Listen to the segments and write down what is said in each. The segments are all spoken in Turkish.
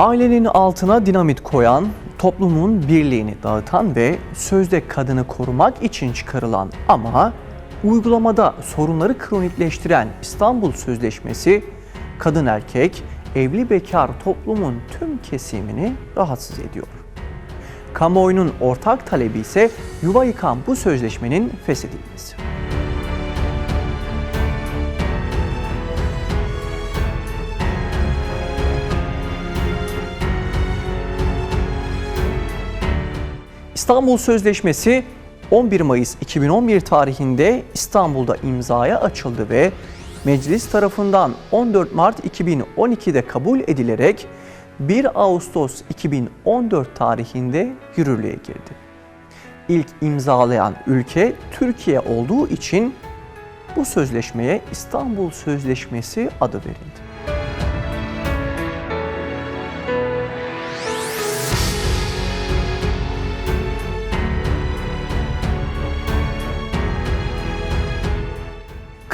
Ailenin altına dinamit koyan, toplumun birliğini dağıtan ve sözde kadını korumak için çıkarılan ama uygulamada sorunları kronikleştiren İstanbul Sözleşmesi kadın erkek, evli bekar toplumun tüm kesimini rahatsız ediyor. Kamuoyunun ortak talebi ise yuva yıkan bu sözleşmenin feshedilmesi. İstanbul Sözleşmesi 11 Mayıs 2011 tarihinde İstanbul'da imzaya açıldı ve meclis tarafından 14 Mart 2012'de kabul edilerek 1 Ağustos 2014 tarihinde yürürlüğe girdi. İlk imzalayan ülke Türkiye olduğu için bu sözleşmeye İstanbul Sözleşmesi adı verildi.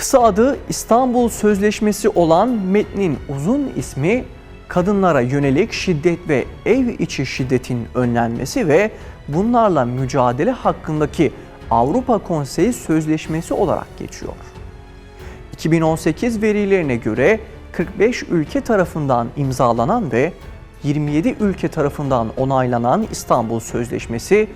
Kısa adı İstanbul Sözleşmesi olan metnin uzun ismi kadınlara yönelik şiddet ve ev içi şiddetin önlenmesi ve bunlarla mücadele hakkındaki Avrupa Konseyi Sözleşmesi olarak geçiyor. 2018 verilerine göre 45 ülke tarafından imzalanan ve 27 ülke tarafından onaylanan İstanbul Sözleşmesi,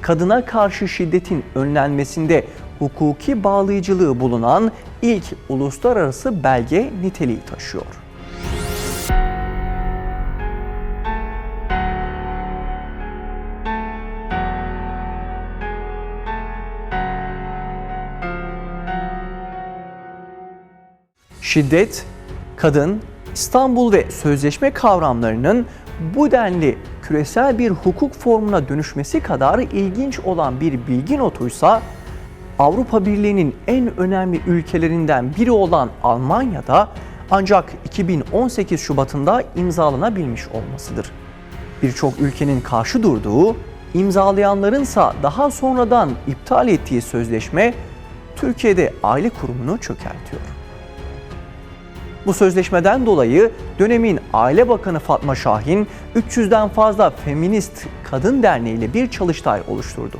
kadına karşı şiddetin önlenmesinde hukuki bağlayıcılığı bulunan ilk uluslararası belge niteliği taşıyor. Şiddet, kadın, İstanbul ve sözleşme kavramlarının bu denli küresel bir hukuk formuna dönüşmesi kadar ilginç olan bir bilgi notuysa Avrupa Birliği'nin en önemli ülkelerinden biri olan Almanya'da ancak 2018 Şubat'ında imzalanabilmiş olmasıdır. Birçok ülkenin karşı durduğu, imzalayanlarınsa daha sonradan iptal ettiği sözleşme Türkiye'de aile kurumunu çökertiyor. Bu sözleşmeden dolayı dönemin Aile Bakanı Fatma Şahin 300'den fazla feminist kadın derneği ile bir çalıştay oluşturdu.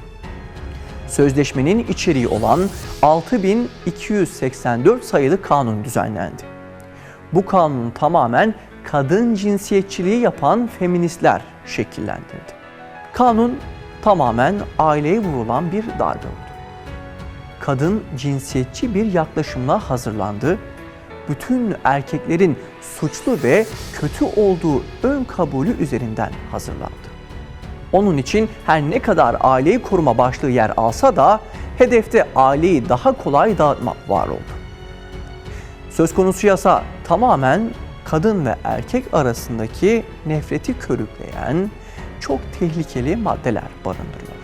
Sözleşmenin içeriği olan 6284 sayılı kanun düzenlendi. Bu kanun tamamen kadın cinsiyetçiliği yapan feministler şekillendirdi. Kanun tamamen aileye vurulan bir darbe oldu. Kadın cinsiyetçi bir yaklaşımla hazırlandı bütün erkeklerin suçlu ve kötü olduğu ön kabulü üzerinden hazırlandı. Onun için her ne kadar aileyi koruma başlığı yer alsa da hedefte aileyi daha kolay dağıtmak var oldu. Söz konusu yasa tamamen kadın ve erkek arasındaki nefreti körükleyen çok tehlikeli maddeler barındırıyor.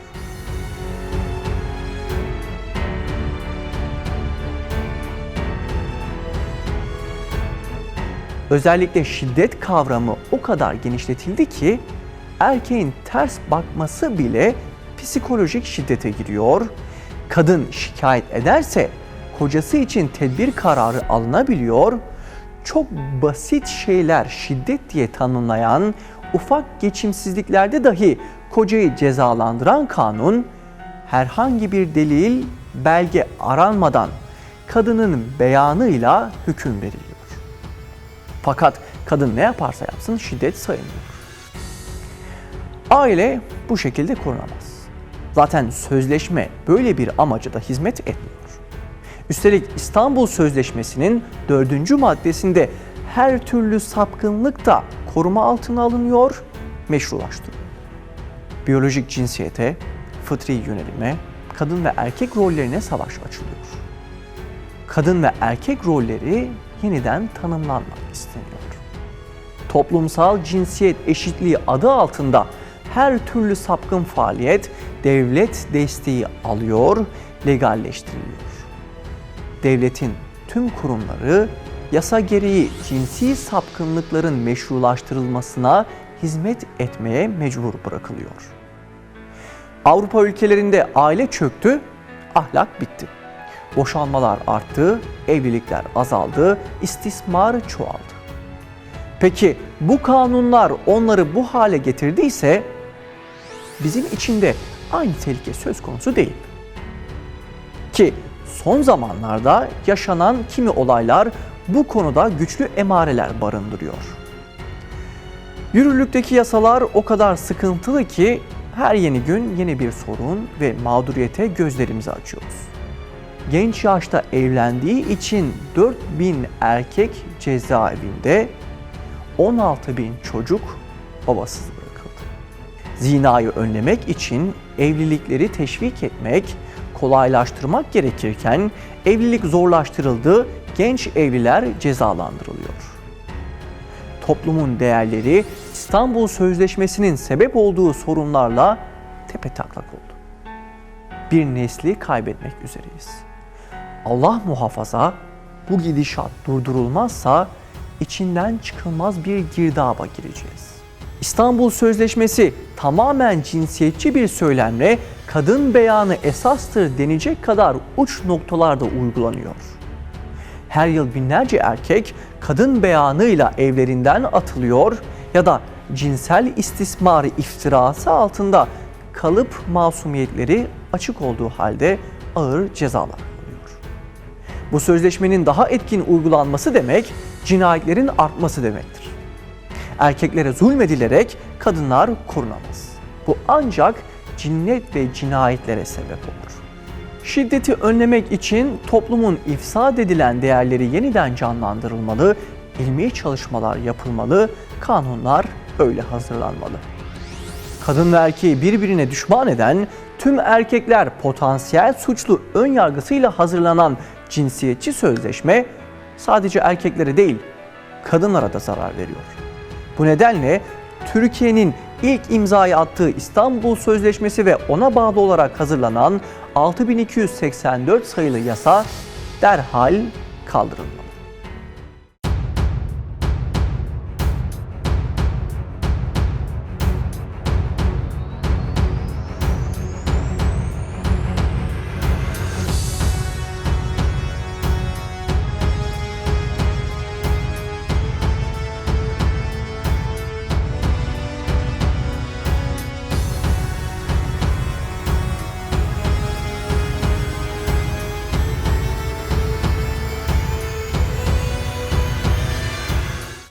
Özellikle şiddet kavramı o kadar genişletildi ki erkeğin ters bakması bile psikolojik şiddete giriyor. Kadın şikayet ederse kocası için tedbir kararı alınabiliyor. Çok basit şeyler şiddet diye tanımlayan ufak geçimsizliklerde dahi kocayı cezalandıran kanun herhangi bir delil, belge aranmadan kadının beyanıyla hüküm veriliyor. Fakat kadın ne yaparsa yapsın şiddet sayılmıyor. Aile bu şekilde korunamaz. Zaten sözleşme böyle bir amaca da hizmet etmiyor. Üstelik İstanbul Sözleşmesi'nin dördüncü maddesinde her türlü sapkınlık da koruma altına alınıyor, meşrulaştırılıyor. Biyolojik cinsiyete, fıtri yönelime, kadın ve erkek rollerine savaş açılıyor. Kadın ve erkek rolleri yeniden tanımlanmak isteniyor. Toplumsal cinsiyet eşitliği adı altında her türlü sapkın faaliyet devlet desteği alıyor, legalleştiriliyor. Devletin tüm kurumları yasa gereği cinsi sapkınlıkların meşrulaştırılmasına hizmet etmeye mecbur bırakılıyor. Avrupa ülkelerinde aile çöktü, ahlak bitti. Boşanmalar arttı, evlilikler azaldı, istismar çoğaldı. Peki bu kanunlar onları bu hale getirdiyse bizim içinde aynı tehlike söz konusu değil. Ki son zamanlarda yaşanan kimi olaylar bu konuda güçlü emareler barındırıyor. Yürürlükteki yasalar o kadar sıkıntılı ki her yeni gün yeni bir sorun ve mağduriyete gözlerimizi açıyoruz. Genç yaşta evlendiği için 4000 erkek cezaevinde, 16 bin çocuk babasız. Zinayı önlemek için evlilikleri teşvik etmek, kolaylaştırmak gerekirken evlilik zorlaştırıldı, genç evliler cezalandırılıyor. Toplumun değerleri İstanbul Sözleşmesi'nin sebep olduğu sorunlarla tepetaklak oldu. Bir nesli kaybetmek üzereyiz. Allah muhafaza bu gidişat durdurulmazsa içinden çıkılmaz bir girdaba gireceğiz. İstanbul Sözleşmesi tamamen cinsiyetçi bir söylemle kadın beyanı esastır denecek kadar uç noktalarda uygulanıyor. Her yıl binlerce erkek kadın beyanıyla evlerinden atılıyor ya da cinsel istismarı iftirası altında kalıp masumiyetleri açık olduğu halde ağır cezalar alıyor. Bu sözleşmenin daha etkin uygulanması demek cinayetlerin artması demektir. Erkeklere zulmedilerek kadınlar korunamaz. Bu ancak cinnet ve cinayetlere sebep olur. Şiddeti önlemek için toplumun ifsad edilen değerleri yeniden canlandırılmalı, ilmi çalışmalar yapılmalı, kanunlar öyle hazırlanmalı. Kadın ve erkeği birbirine düşman eden, tüm erkekler potansiyel suçlu ön yargısıyla hazırlanan cinsiyetçi sözleşme sadece erkeklere değil, kadınlara da zarar veriyor. Bu nedenle Türkiye'nin ilk imzayı attığı İstanbul Sözleşmesi ve ona bağlı olarak hazırlanan 6284 sayılı yasa derhal kaldırılmalı.